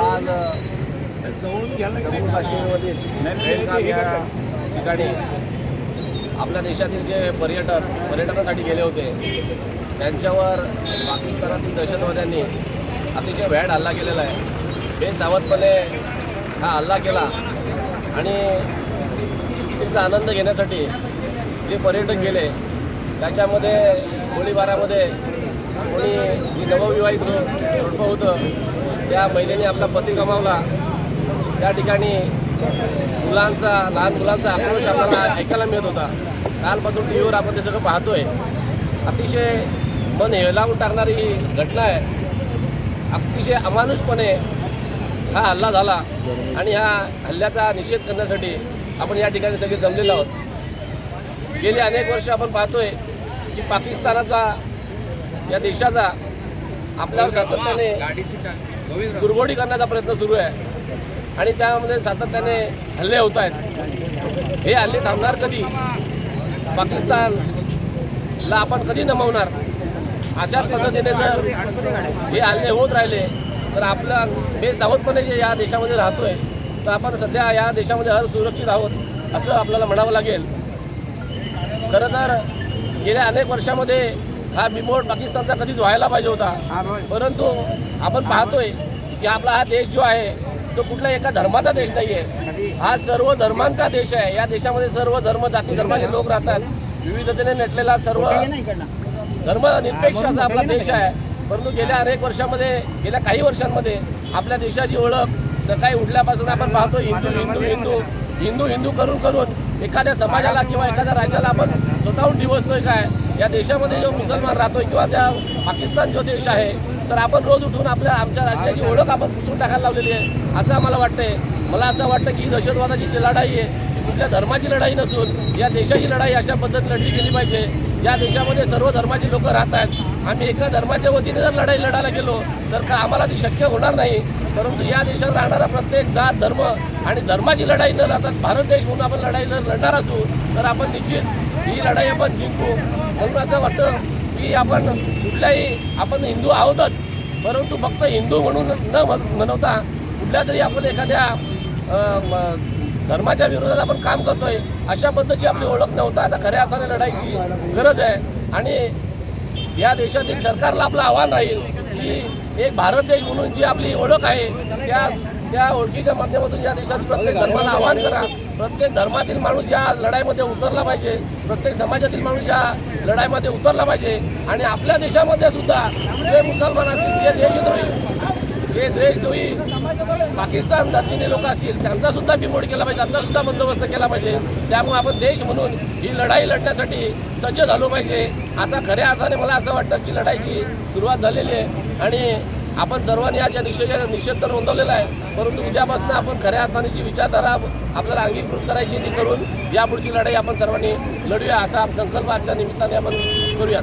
आज जम्मू ठिकाणी आपल्या देशातील जे पर्यटक पर्यटनासाठी गेले होते त्यांच्यावर पाकिस्तानातील दहशतवाद्यांनी अतिशय भ्याड हल्ला केलेला आहे. बेसावधपणे हा हल्ला केला आणि सुट्टीचा आनंद घेण्यासाठी जे पर्यटक गेले त्याच्यामध्ये गोळीबारामध्ये कोणी जी नवविवाहित जोडपं होतं त्या महिलेने आपला पती गमावला. त्या ठिकाणी मुलांचा लहान मुलांचा आक्रोश आपल्याला ऐकायला मिळत होता. कालपासून टी व्हीवर आपण ते सगळं पाहतोय. अतिशय मन हेलावून टाकणारी ही घटना आहे. अतिशय अमानुषपणे हा हल्ला झाला आणि ह्या हल्ल्याचा निषेध करण्यासाठी आपण या ठिकाणी सगळे जमलेलो आहोत. गेली अनेक वर्ष आपण पाहतोय की पाकिस्तानाचा या देशाचा आपल्यावर सातत्याने दुर्गोडी करण्याचा प्रयत्न सुरू आहे. आणि त्यामध्ये सातत्याने हल्ले होत आहेत. हे हल्ले थांबणार कधी? पाकिस्तानला आपण कधी नमवणार? अशाच पद्धतीने जर हे हल्ले होत राहिले तर आपला बेसावधपणे जे या देशामध्ये राहतोय. तर आपण सध्या या देशामध्ये हर सुरक्षित आहोत असं आपल्याला म्हणावं लागेल. खरं तर गेल्या अनेक वर्षामध्ये हा बिमोड पाकिस्तानचा कधीच व्हायला पाहिजे होता. परंतु आपण पाहतोय की आपला हा देश जो आहे तो कुठल्या एका धर्माचा देश नाही आहे हा सर्व धर्मांचा देश आहे. या देशामध्ये सर्व धर्म जाती धर्माचे लोक राहतात. विविधतेने नटलेला सर्व धर्मनिरपेक्ष असा आपला देश आहे. परंतु गेल्या अनेक वर्षामध्ये गेल्या काही वर्षांमध्ये आपल्या देशाची ओळख सकाळी उठल्यापासून आपण पाहतो हिंदू हिंदू हिंदू हिंदू हिंदू करून करून एखाद्या समाजाला किंवा एखाद्या राज्याला आपण स्वतःहून डिवसतोय काय? या देशामध्ये जो मुसलमान राहतोय किंवा त्या पाकिस्तान जो देश आहे तर आपण रोज उठून आपल्या आमच्या राज्याची ओळख आपण पुसून टाकायला लावलेली आहे. असं आम्हाला वाटतंय. मला असं वाटतं की ही दहशतवादाची जी लढाई आहे ती कुठल्या धर्माची लढाई नसून या देशाची लढाई अशा पद्धत लढली गेली पाहिजे. या देशामध्ये सर्व धर्माची लोक राहतात. आम्ही एका धर्माच्या वतीने जर लढाई लढायला गेलो तर का आम्हाला ती शक्य होणार नाही? परंतु या देशात राहणारा प्रत्येक जात धर्म आणि धर्माची लढाई न राहतात भारत देश म्हणून आपण लढाई जर लढणार असू तर आपण निश्चित ही लढाई आपण जिंकू. म्हणून असं वाटतं की आपण कुठल्याही आपण हिंदू आहोतच. परंतु फक्त हिंदू म्हणून न म्हणवता कुठल्या तरी आपण एखाद्या धर्माच्या विरोधात आपण काम करतोय अशा पद्धतीची आपली ओळख नव्हता. आता खऱ्या अर्थाने लढाईची गरज आहे. आणि या देशातील सरकारला आपलं आव्हान राहील की एक भारत देश म्हणून जी आपली ओळख आहे त्या त्या ओळखीच्या माध्यमातून या देशात प्रत्येक धर्माला आव्हान करा. प्रत्येक धर्मातील माणूस या लढाईमध्ये उतरला पाहिजे. प्रत्येक समाजातील माणूस या लढाईमध्ये उतरला पाहिजे. आणि आपल्या देशामध्ये सुद्धा जे मुसलमान असतील जे देशद्रोही जे देशद्रोही पाकिस्तान जातीने लोक असतील त्यांचा सुद्धा बिमोड केला पाहिजे त्यांचा सुद्धा बंदोबस्त केला पाहिजे. त्यामुळे आपण देश म्हणून ही लढाई लढण्यासाठी सज्ज झालो पाहिजे. आता खऱ्या अर्थाने मला असं वाटतं की लढाईची सुरुवात झालेली आहे. आणि आपण सर्वांनी आज या निषेध निषेध तर नोंदवलेला आहे परंतु उद्यापासून आपण खऱ्या अर्थाने जी विचारधारा आपल्याला अंगीकृत करायची ती करून यापुढची लढाई आपण सर्वांनी लढूया असा संकल्प आजच्या निमित्ताने आपण करूयात.